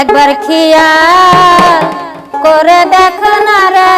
একবার খিয়াল করে দেখ না রে।